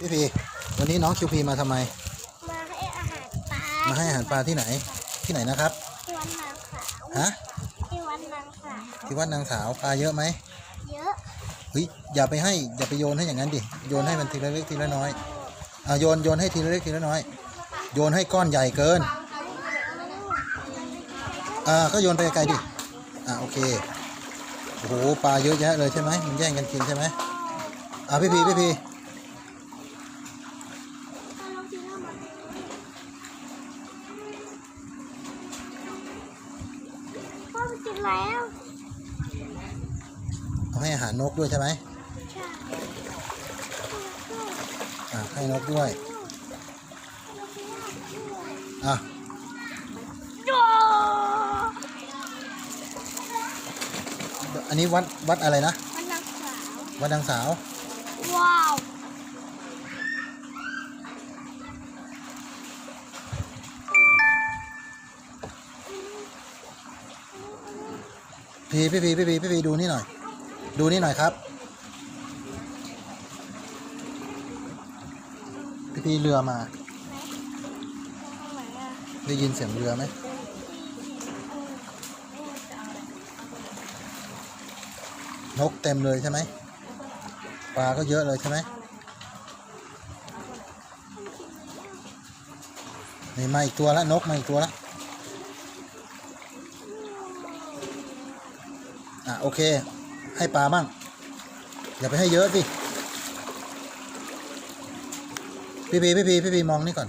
พี่พีวันนี้น้องคิวพีมาทำไม มาให้อาหารปลามาให้อาหารปลาที่ไหน ที่ไหนนะครับ ที่วัดนางขาวฮะ ที่วัดนางขาวที่วัดนางสาวปลาเยอะไหมเยอะเฮ้ยอย่าไปให้อย่าไปโยนให้อย่างนั้นดิ โยนให้มันทีละเล็กทีละน้อยอ่าโยนโยนให้ทีละเล็กทีละน้อย โยนให้ก้อนใหญ่เกิน อ่าก็โยนไปไกลๆดิ อ่าโอเค โอ้โหปลาเยอะแยะเลยใช่ไหมมันแย่งกันกินใช่ไหมอ่าพี่พีพี่พี พ่อไปกินแล้วเอาให้อาหารนกด้วยใช่ไหมใช่อ่าให้นกด้วย อะโยอันนี้วัดวัดอะไรนะวัดนางขาววัดนางสาว ว้าว พี่พี่พี่พี่พี่พี่พี่ดูนี่หน่อย ดูนี่หน่อยครับพี่พี่เรือมาไหนอะได้ยินเสียงเรือไหมนกเต็มเลยใช่ไหมปลาก็เยอะเลยใช่ไหมนี่มาอีกตัวละนกมาอีกตัวละ อะโอเค ให้ปลาบ้าง อย่าไปให้เยอะสิ พี่พีพี่พีพี่พีมองนี่ก่อน